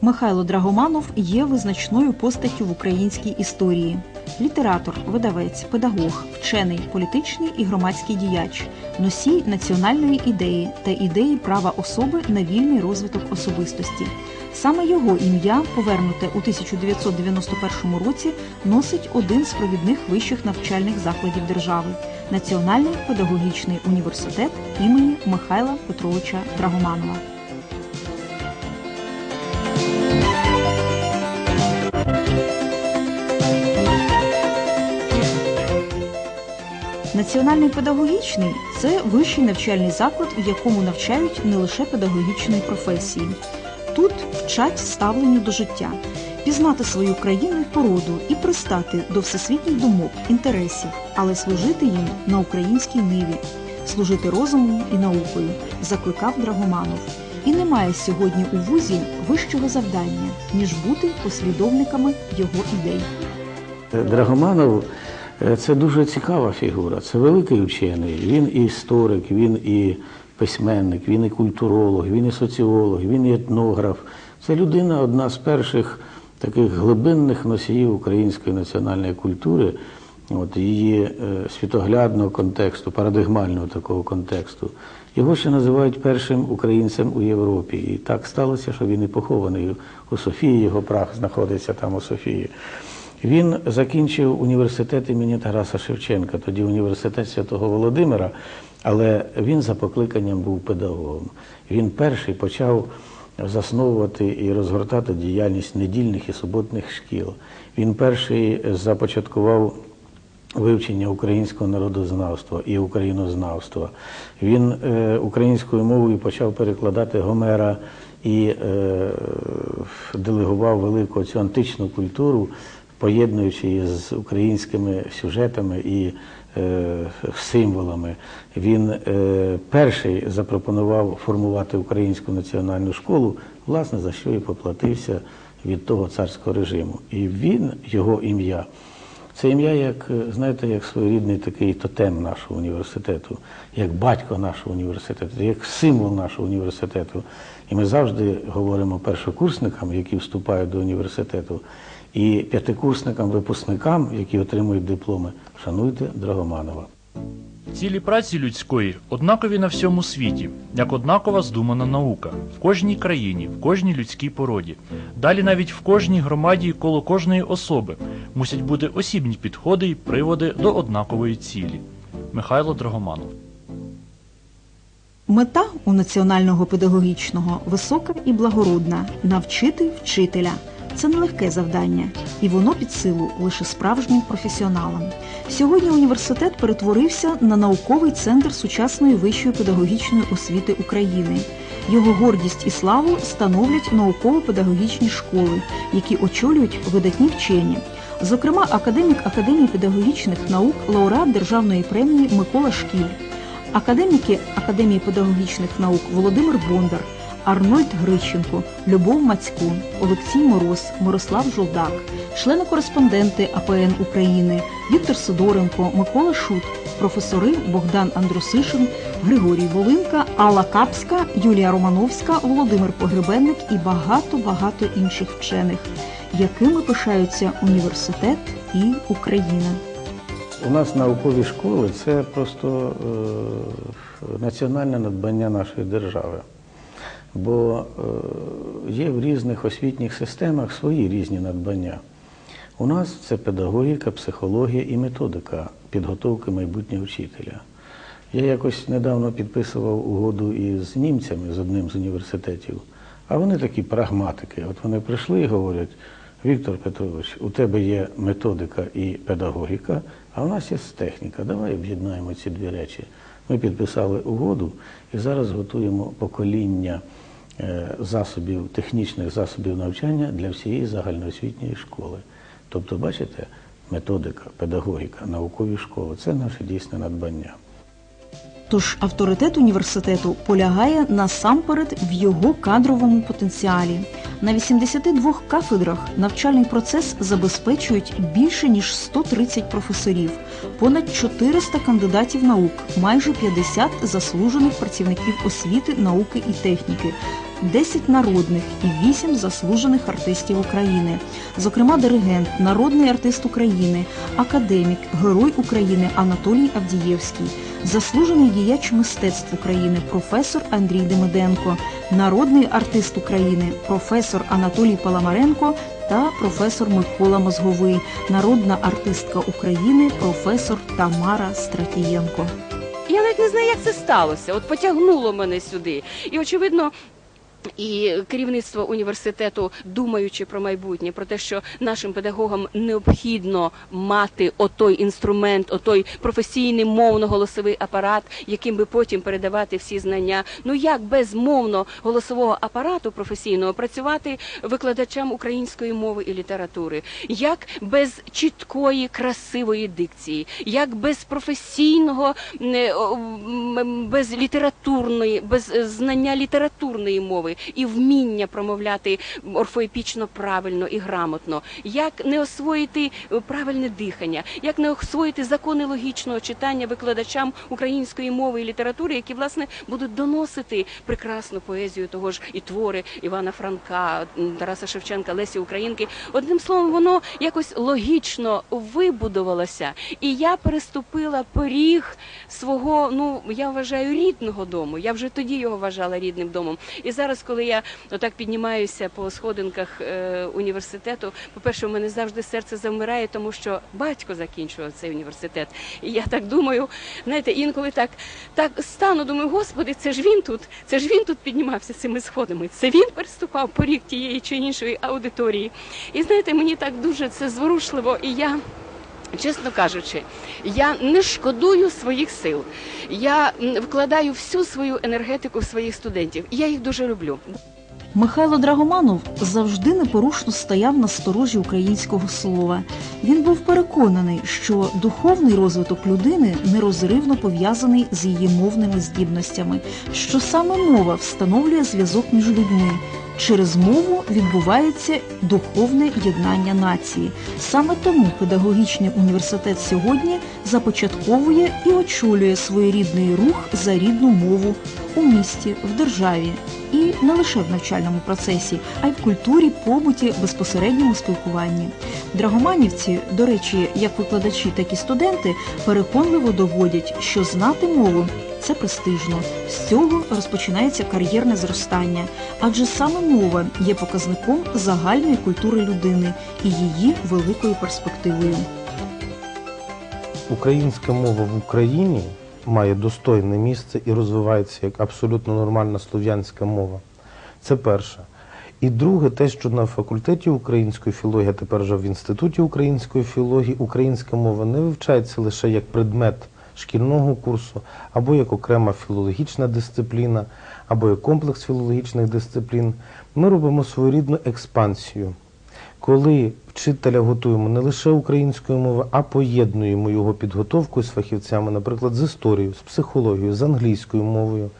Михайло Драгоманов є визначною постаттю в українській історії. Літератор, видавець, педагог, вчений, політичний і громадський діяч, носій національної ідеї та ідеї права особи на вільний розвиток особистості. Саме його ім'я, повернуте у 1991 році, носить один з провідних вищих навчальних закладів держави Національний педагогічний університет імені Михайла Петровича Драгоманова. Національний педагогічний це вищий навчальний заклад, в якому навчають не лише педагогічної професії. Тут вчать ставленню до життя, пізнати свою країну і породу і пристати до всесвітніх думок, інтересів, але служити їм на українській ниві, служити розумом і наукою, закликав Драгоманов. І немає сьогодні у вузі вищого завдання, ніж бути послідовниками його ідей. Драгоманов е, це дуже цікава фігура. Це великий вчений. Він і історик, він і письменник, він і культуролог, він і соціолог, він і етнограф. Це людина одна з перших таких глибинних носіїв української національної культури, от її е, світоглядного контексту, парадигмального такого контексту. Його ще називають першим українцем у Європі. І так сталося, що він і похований у Софії, його прах знаходиться там у Софії. Він закінчив університет імені Тараса Шевченка, тоді університет Святого Володимира, але він за покликанням був педагогом. Він перший почав засновувати і розгортати діяльність недільних і суботних шкіл. Він перший започаткував вивчення українського народознавства і українознавства. Він е, українською мовою почав перекладати Гомера і е, делегував велику цю античну культуру, поєднуючи її з українськими сюжетами і е, символами. Він е, перший запропонував формувати українську національну школу, власне, за що і поплатився від того царського режиму. І він, його ім'я. Це ім'я, як знаєте, як своєрідний такий тотем нашого університету, як батько нашого університету, як символ нашого університету. І ми завжди говоримо першокурсникам, які вступають до університету, і п'ятикурсникам, випускникам, які отримують дипломи, шануйте Драгоманова. Цілі праці людської однакові на всьому світі, як однакова здумана наука, в кожній країні, в кожній людській породі. Далі навіть в кожній громаді і коло кожної особи мусять бути осібні підходи і приводи до однакової цілі. Михайло Драгоманов. Мета у національного педагогічного висока і благородна навчити вчителя. Це нелегке завдання, і воно під силу лише справжнім професіоналам. Сьогодні університет перетворився на науковий центр сучасної вищої педагогічної освіти України. Його гордість і славу становлять науково-педагогічні школи, які очолюють видатні вчені. Зокрема, академік Академії педагогічних наук, лауреат державної премії Микола Шкіль, академіки Академії педагогічних наук Володимир Бондар. Арнольд Грищенко, Любов Мацько, Олексій Мороз, Мирослав Жолдак, члени-кореспонденти АПН України, Віктор Сидоренко, Микола Шут, професори Богдан Андрусишин, Григорій Волинка, Алла Капська, Юлія Романовська, Володимир Погребенник і багато-багато інших вчених, якими пишаються університет і Україна. У нас наукові школи це просто е, національне надбання нашої держави. Бо е, є в різних освітніх системах свої різні надбання. У нас це педагогіка, психологія і методика підготовки майбутнього вчителя. Я якось недавно підписував угоду із німцями з одним з університетів, а вони такі прагматики. От вони прийшли і говорять: Віктор Петрович, у тебе є методика і педагогіка, а у нас є техніка. Давай об'єднаємо ці дві речі. Ми підписали угоду і зараз готуємо покоління е, засобів, технічних засобів навчання для всієї загальноосвітньої школи. Тобто, бачите, методика, педагогіка, наукові школи це наше дійсне надбання. Тож авторитет університету полягає насамперед в його кадровому потенціалі. На 82 кафедрах навчальний процес забезпечують більше ніж 130 професорів, понад 400 кандидатів наук, майже 50 заслужених працівників освіти, науки і техніки, 10 народних і 8 заслужених артистів України, зокрема диригент, народний артист України, академік, герой України Анатолій Авдієвський, заслужений діяч мистецтв України професор Андрій Демиденко, народний артист України професор Анатолій Паламаренко та професор Микола Мозговий, народна артистка України професор Тамара Стратієнко. Я навіть не знаю, як це сталося. От потягнуло мене сюди. І очевидно. І керівництво університету, думаючи про майбутнє, про те, що нашим педагогам необхідно мати отой інструмент, отой професійний мовно-голосовий апарат, яким би потім передавати всі знання. Ну як без мовно-голосового апарату професійного працювати викладачам української мови і літератури? Як без чіткої, красивої дикції, як без професійного, не, без літературної, без е, знання літературної мови і вміння промовляти орфоепічно правильно і грамотно, як не освоїти е, правильне дихання, як не освоїти закони логічного читання викладачам української мови і літератури, які власне будуть доносити прекрасну поезію того ж і твори Івана Франка, Тараса Шевченка, Лесі Українки. Одним словом, воно якось логічно вибудувалося, і я переступила поріг свого, ну я вважаю, рідного дому. Я вже тоді його вважала рідним домом. І зараз, коли я отак піднімаюся по сходинках е, університету, по-перше, у мене завжди серце завмирає, тому що батько закінчував цей університет. І я так думаю, знаєте, інколи так, так стану, думаю, господи, це ж він тут, це ж він тут піднімався цими сходами. Це він переступав поріг тієї чи іншої аудиторії. І знаєте, мені так дуже це зворушливо, і я. Чесно кажучи, я не шкодую своїх сил. Я вкладаю всю свою енергетику в своїх студентів. Я їх дуже люблю. Михайло Драгоманов завжди непорушно стояв на сторожі українського слова. Він був переконаний, що духовний розвиток людини нерозривно пов'язаний з її мовними здібностями, що саме мова встановлює зв'язок між людьми. Через мову відбувається духовне єднання нації. Саме тому педагогічний університет сьогодні започатковує і очолює своєрідний рух за рідну мову у місті, в державі і не лише в навчальному процесі, а й в культурі, побуті, безпосередньому спілкуванні. Драгоманівці, до речі, як викладачі, так і студенти, переконливо доводять, що знати мову це престижно. З цього розпочинається кар'єрне зростання, адже саме мова є показником загальної культури людини і її великою перспективою. Українська мова в Україні має достойне місце і розвивається як абсолютно нормальна слов'янська мова. Це перше. І друге, те, що на факультеті української філології, а тепер вже в інституті української філології, українська мова не вивчається лише як предмет шкільного курсу, або як окрема філологічна дисципліна, або як комплекс філологічних дисциплін. Ми робимо своєрідну експансію коли вчителя готуємо не лише українською мовою, а поєднуємо його підготовку з фахівцями, наприклад, з історією, з психологією, з англійською мовою,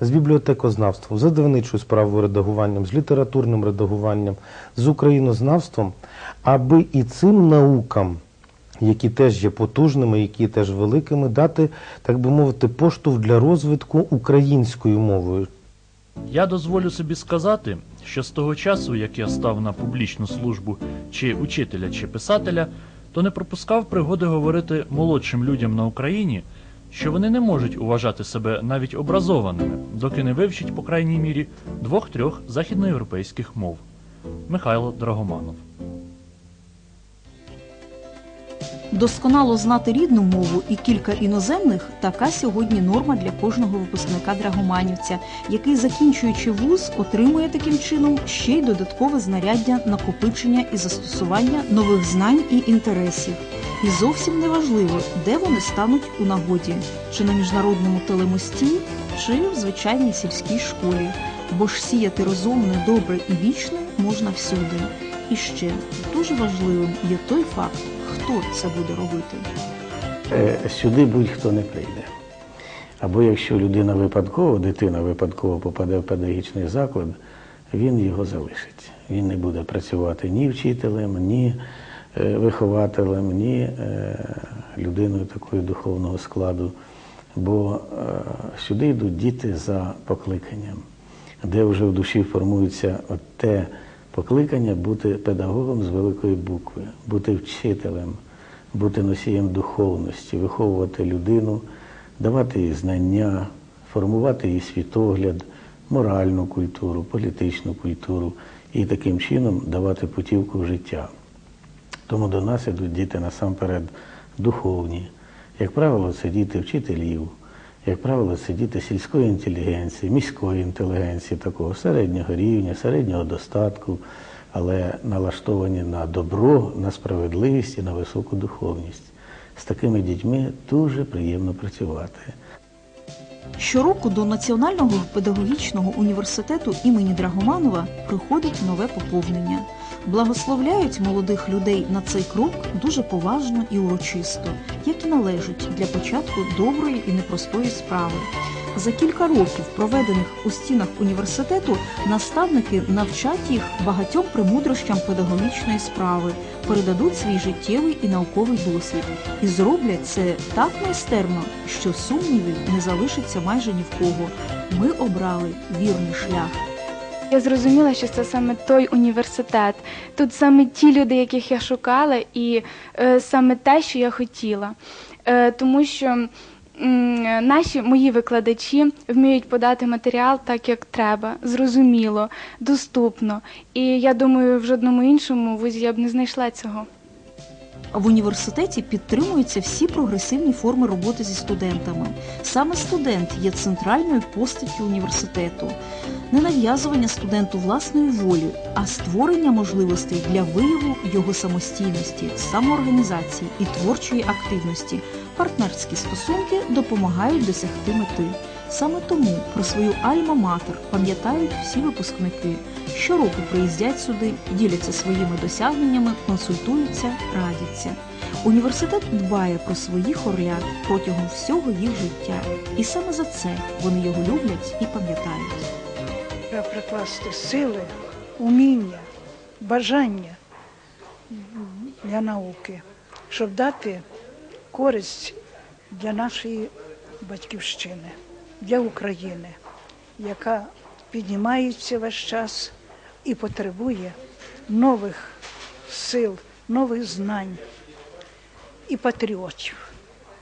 з бібліотекознавством, з видавничою справою редагуванням, з літературним редагуванням, з українознавством, аби і цим наукам, які теж є потужними, які теж великими, дати, так би мовити, поштовх для розвитку українською мовою. Я дозволю собі сказати, що з того часу, як я став на публічну службу чи учителя, чи писателя, то не пропускав пригоди говорити молодшим людям на Україні, що вони не можуть уважати себе навіть образованими, доки не вивчать, по крайній мірі, двох-трьох західноєвропейських мов. Михайло Драгоманов. Досконало знати рідну мову і кілька іноземних така сьогодні норма для кожного випускника драгоманівця, який, закінчуючи вуз, отримує таким чином ще й додаткове знаряддя накопичення і застосування нових знань і інтересів. І зовсім не важливо, де вони стануть у нагоді, чи на міжнародному телемості, чи в звичайній сільській школі. Бо ж сіяти розумне, добре і вічне можна всюди. І ще дуже важливим є той факт, хто це буде робити. Е, Сюди будь-хто не прийде. Або якщо людина випадково, дитина випадково попаде в педагогічний заклад, він його залишить. Він не буде працювати ні вчителем, ні е, вихователем, ні е, людиною такої духовного складу. Бо сюди йдуть діти за покликанням. де вже в душі формується те покликання бути педагогом з великої букви, бути вчителем, бути носієм духовності, виховувати людину, давати їй знання, формувати її світогляд, моральну культуру, політичну культуру і таким чином давати путівку в життя. Тому до нас ідуть діти насамперед духовні. Як правило, це діти вчителів, як правило, це діти сільської інтелігенції, міської інтелігенції, такого середнього рівня, середнього достатку, але налаштовані на добро, на справедливість і на високу духовність. З такими дітьми дуже приємно працювати. Щороку до Національного педагогічного університету імені Драгоманова приходить нове поповнення. Благословляють молодих людей на цей крок дуже поважно і урочисто, як і належить для початку доброї і непростої справи. За кілька років, проведених у стінах університету, наставники навчать їх багатьом премудрощам педагогічної справи, передадуть свій життєвий і науковий досвід і зроблять це так майстерно, що сумнівів не залишиться майже ні в кого. Ми обрали вірний шлях. Я зрозуміла, що це саме той університет. Тут саме ті люди, яких я шукала, і е, саме те, що я хотіла. Е, тому що наші мої викладачі вміють подати матеріал так, як треба, зрозуміло, доступно. І я думаю, в жодному іншому вузі я б не знайшла цього. В університеті підтримуються всі прогресивні форми роботи зі студентами. Саме студент є центральною постаттю університету. Не нав'язування студенту власної волі, а створення можливостей для вияву його самостійності, самоорганізації і творчої активності. Партнерські стосунки допомагають досягти мети. Саме тому про свою альма-матер пам'ятають всі випускники. Щороку приїздять сюди, діляться своїми досягненнями, консультуються, радяться. Університет дбає про своїх орлят протягом всього їх життя, і саме за це вони його люблять і пам'ятають. Треба прикласти сили, уміння, бажання для науки, щоб дати користь для нашої батьківщини, для України, яка піднімається весь час і потребує нових сил, нових знань і патріотів.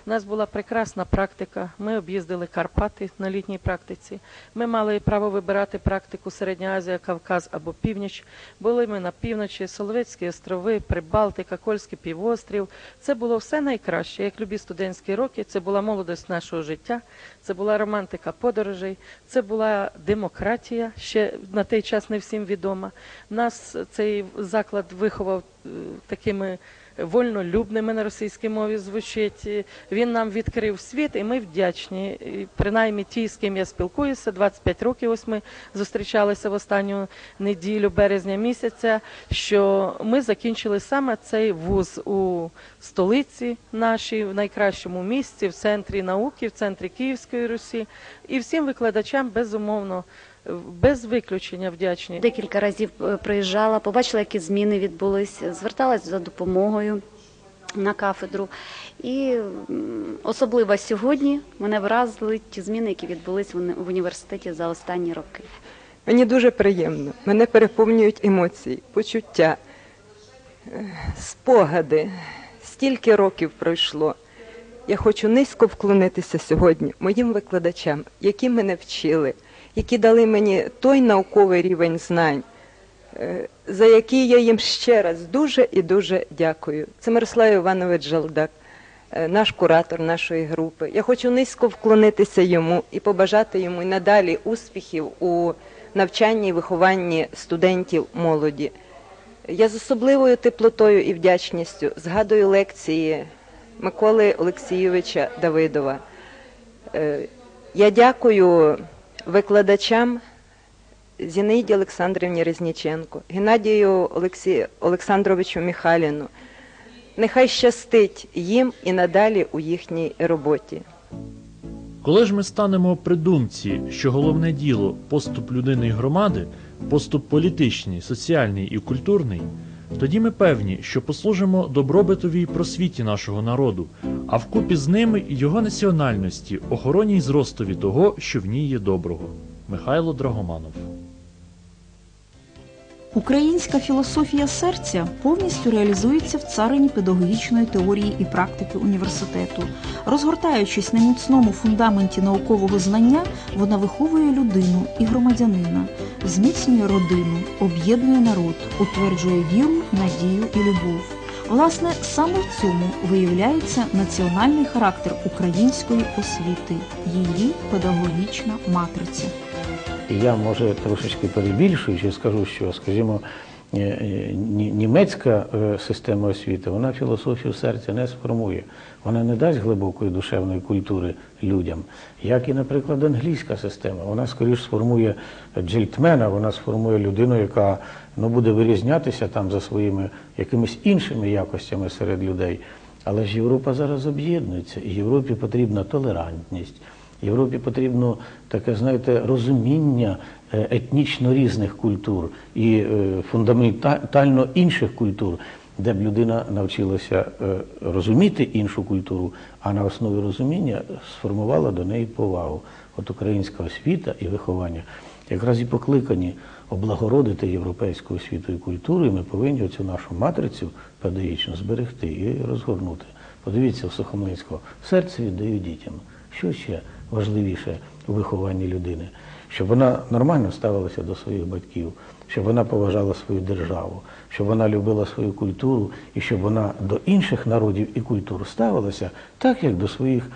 У нас була прекрасна практика. Ми об'їздили Карпати на літній практиці. Ми мали право вибирати практику Середня Азія, Кавказ або Північ. Були ми на півночі, Соловецькі острови, Прибалтика, Кольський півострів. Це було все найкраще. Як любі студентські роки, це була молодость нашого життя, це була романтика подорожей, це була демократія. Ще на той час не всім відома. Нас цей заклад виховав е, такими вольнолюбними на російській мові звучить. Він нам відкрив світ, і ми вдячні. І Принаймні ті, з ким я спілкуюся, 25 років. Ось ми зустрічалися в останню неділю березня місяця. Що ми закінчили саме цей вуз у столиці нашій, в найкращому місці, в центрі науки, в центрі Київської Русі, і всім викладачам безумовно. Без виключення вдячні. Декілька разів е, приїжджала, побачила, які зміни відбулись, зверталась за допомогою на кафедру. І особливо сьогодні мене вразили ті зміни, які відбулись в університеті за останні роки. Мені дуже приємно. Мене переповнюють емоції, почуття, е, спогади. Стільки років пройшло. Я хочу низько вклонитися сьогодні моїм викладачам, які мене вчили, які дали мені той науковий рівень знань, е, за який я їм ще раз дуже і дуже дякую. Це Мирослав Іванович Жалдак, е, наш куратор нашої групи. Я хочу низько вклонитися йому і побажати йому і надалі успіхів у навчанні і вихованні студентів молоді. Я з особливою теплотою і вдячністю згадую лекції Миколи Олексійовича Давидова. Е, Я дякую викладачам Зінаїді Олександрівні Резніченко, Геннадію Олексі... Олександровичу Міхаліну. Нехай щастить їм і надалі у їхній роботі. Коли ж ми станемо при думці, що головне діло поступ людини і громади, поступ політичний, соціальний і культурний, тоді ми певні, що послужимо добробитові й просвіті нашого народу, а вкупі з ними його національності, охороні й зростові того, що в ній є доброго. Михайло Драгоманов. Українська філософія серця повністю реалізується в царині педагогічної теорії і практики університету. Розгортаючись на міцному фундаменті наукового знання, вона виховує людину і громадянина, зміцнює родину, об'єднує народ, утверджує віру, надію і любов. Власне, саме в цьому виявляється національний характер української освіти, її педагогічна матриця. І я, може, трошечки перебільшуючи, скажу, що, скажімо, е, е, ні- німецька е, система освіти, вона філософію серця не сформує. Вона не дасть глибокої душевної культури людям. Як і, наприклад, англійська система. Вона скоріш сформує джельтмена, вона сформує людину, яка ну, буде вирізнятися там за своїми якимись іншими якостями серед людей. Але ж Європа зараз об'єднується, і Європі потрібна толерантність. Європі потрібно таке, знаєте, розуміння е, етнічно різних культур і е, фундаментально інших культур, де б людина навчилася е, розуміти іншу культуру, а на основі розуміння сформувала до неї повагу. От українська освіта і виховання якраз і покликані облагородити європейську освіту і культуру, і ми повинні цю нашу матрицю педагогічну зберегти і розгорнути. Подивіться в Сухомлинського, серце віддаю дітям. Що ще важливіше у вихованні людини? Щоб вона нормально ставилася до своїх батьків, щоб вона поважала свою державу, щоб вона любила свою культуру і щоб вона до інших народів і культур ставилася так, як до своїх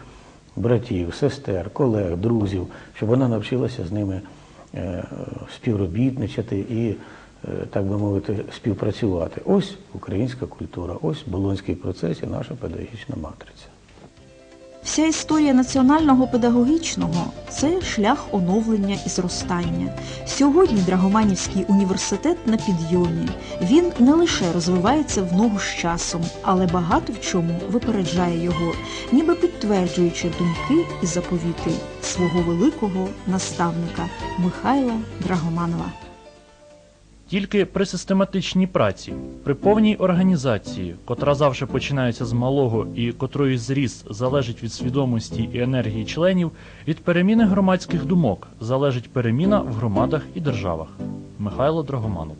братів, сестер, колег, друзів, щоб вона навчилася з ними е, співробітничати і, е, так би мовити, співпрацювати. Ось українська культура, ось Болонський процес і наша педагогічна матриця. Вся історія національного педагогічного це шлях оновлення і зростання. Сьогодні Драгоманівський університет на підйомі. Він не лише розвивається в ногу з часом, але багато в чому випереджає його, ніби підтверджуючи думки і заповіти свого великого наставника Михайла Драгоманова. Тільки при систематичній праці, при повній організації, котра завжди починається з малого і котрої зріст залежить від свідомості і енергії членів, від переміни громадських думок залежить переміна в громадах і державах. Михайло Драгоманов